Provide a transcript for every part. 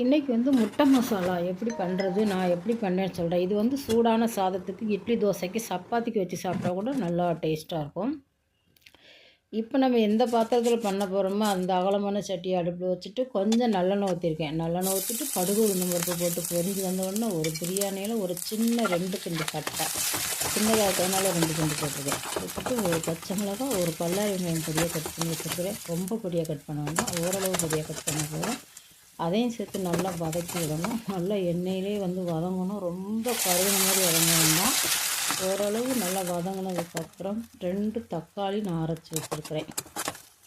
இன்றைக்கி வந்து முட்டை மசாலா எப்படி பண்ணுறது நான் எப்படி பண்ணேன்னு சொல்கிறேன் இது வந்து சூடான சாதத்துக்கு இட்லி தோசைக்கு சப்பாத்திக்கு வச்சு சாப்பிட்டா கூட நல்லா டேஸ்ட்டாக இருக்கும். இப்போ நம்ம எந்த பாத்திரத்தில் பண்ண போகிறோமோ அந்த அகலமான சட்டியை அடுப்பில் வச்சுட்டு கொஞ்சம் நல்லெண்ணெய் ஊற்றிருக்கேன் நல்லெண்ணெய் ஊற்றிட்டு கடுகு உளுந்து பருப்பு போட்டு பொரிஞ்சு வந்தவுடனே ஒரு பிரியாணியில் ஒரு சின்ன ரெண்டு துண்டு கட்டை சின்னதாக இருக்கிறதுனால ரெண்டு துண்டு போட்டிருக்கேன். வச்சுட்டு ஒரு பச்சை மிளகா ஒரு பல்லாரி மீன் பொடியாக கட் பண்ணி வச்சுருக்கிறேன். ரொம்ப பொடியாக கட் பண்ண வேண்டாம். ஓரளவு பொடியாக கட் பண்ண போகிறேன் அதையும் சேர்த்து நல்லா வதக்கி விடணும். நல்லா எண்ணெயிலே வந்து வதங்கணும். ரொம்ப கருகின மாதிரி வதங்கணும்னா ஓரளவு நல்லா வதங்கினதுக்கப்புறம் ரெண்டு தக்காளி நான் அரைச்சி வச்சுருக்கிறேன்.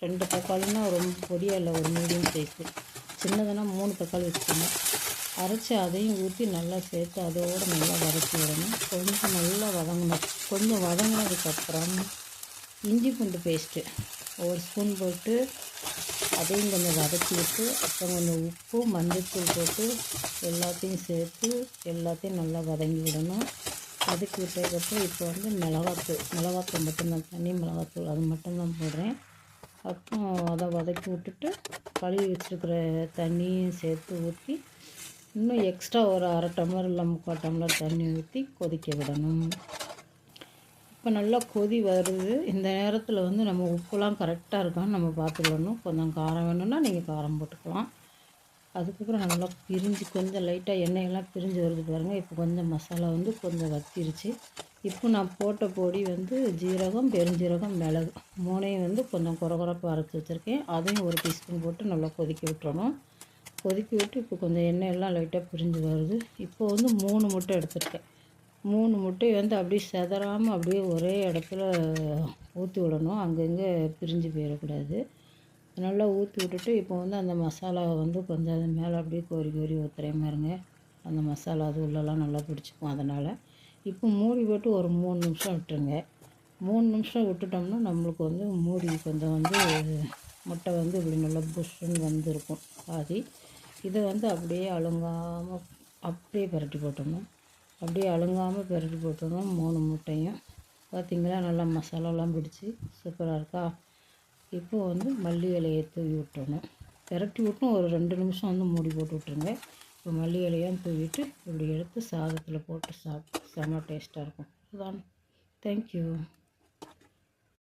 ரெண்டு தக்காளினா ரொம்ப பொடியாக இல்லை ஒரு மீடியம் சைஸு சின்னதுன்னா மூணு தக்காளி வச்சுக்கணும். அரைச்சி அதையும் ஊற்றி நல்லா சேர்த்து அதோடு நல்லா வதக்கி விடணும். கொஞ்சம் நல்லா வதங்கணும் கொஞ்சம் வதங்கினதுக்கப்புறம் இஞ்சி பூண்டு பேஸ்ட்டு ஒரு ஸ்பூன் போட்டு அதையும் கொஞ்சம் வதக்கி விட்டு அப்புறம் கொஞ்சம் உப்பு மஞ்சள்தூள் போட்டு எல்லாத்தையும் சேர்த்து எல்லாத்தையும் நல்லா வதங்கி விடணும். வதக்கி விட்டதுக்கப்புறம் இப்போ வந்து மிளகாத்தூள் மிளகாத்தூள் மட்டும்தான் தனி மிளகாத்தூள் அது மட்டும்தான் போடுறேன். அப்புறம் அதை வதக்கி விட்டுட்டு கழுவி வச்சுருக்கிற தண்ணியும் சேர்த்து ஊற்றி இன்னும் எக்ஸ்ட்ரா ஒரு அரை டம்ளர் இல்லை முக்கால் டம்ளர் தண்ணி ஊற்றி கொதிக்க விடணும். இப்போ நல்லா கொதி வருது. இந்த நேரத்தில் வந்து நம்ம உப்புலாம் கரெக்டாக இருக்கான்னு நம்ம பார்த்துக்கணும். கொஞ்சம் காரம் வேணும்னா நீங்கள் காரம் போட்டுக்கலாம். அதுக்கப்புறம் நல்லா பிரிஞ்சு கொஞ்சம் லைட்டாக எண்ணெயெல்லாம் பிரிஞ்சு வருது பாருங்கள் இப்போ கொஞ்சம் மசாலா வந்து கொஞ்சம் வத்திருச்சு. இப்போ நான் போட்ட பொடி வந்து ஜீரகம் பெருஞ்சீரகம் மிளகு மூணையும் வந்து கொஞ்சம் குறகுறப்பாக அரைச்சி வச்சுருக்கேன். அதையும் ஒரு டீஸ்பூன் போட்டு நல்லா கொதிக்க விட்டுறணும். கொதிக்க விட்டு இப்போ கொஞ்சம் எண்ணெயெல்லாம் லைட்டாக பிரிஞ்சு வருது. இப்போ வந்து மூணு முட்டை எடுத்துருக்கேன். மூணு முட்டை வந்து அப்படியே செதறாமல் அப்படியே ஒரே இடத்துல ஊற்றி விடணும். அங்கங்கே பிரிஞ்சு போயிடக்கூடாது. நல்லா ஊற்றி விட்டுட்டு இப்போ வந்து அந்த மசாலாவை வந்து கொஞ்சம் அது மேலே அப்படியே கோரி கோரி ஊற்றுறேன் பாருங்க. அந்த மசாலா அது உள்ளெல்லாம் நல்லா பிடிச்சிக்கும் அதனால். இப்போ மூடி போட்டு ஒரு மூணு நிமிஷம் விட்டுருங்க. மூணு நிமிஷம் விட்டுட்டோம்னா நம்மளுக்கு வந்து மூடி கொஞ்சம் வந்து முட்டை வந்து இப்படி நல்லா புஷ்ஷுன்னு வந்துருக்கும் பாதி. இதை வந்து அப்படியே அழுங்காமல் அப்படியே பரட்டி போட்டணும் அப்படியே அழுங்காமல் பெரட்டி போட்டுடணும் மூணு முட்டையும். பார்த்திங்களா நல்லா மசாலாலாம் பிடிச்சி சூப்பராக இருக்கா? இப்போ வந்து மல்லி இலையை தூவி விட்டுறணும். பெரட்டி விட்டும் ஒரு ரெண்டு நிமிஷம் வந்து மூடி போட்டு விட்ருங்க இப்போ மல்லி இலையாக தூவிட்டு இப்படி எடுத்து சாதத்தில் போட்டு சாப்பிட்டு செம்ம டேஸ்ட்டாக இருக்கும். அதான் தேங்க்யூ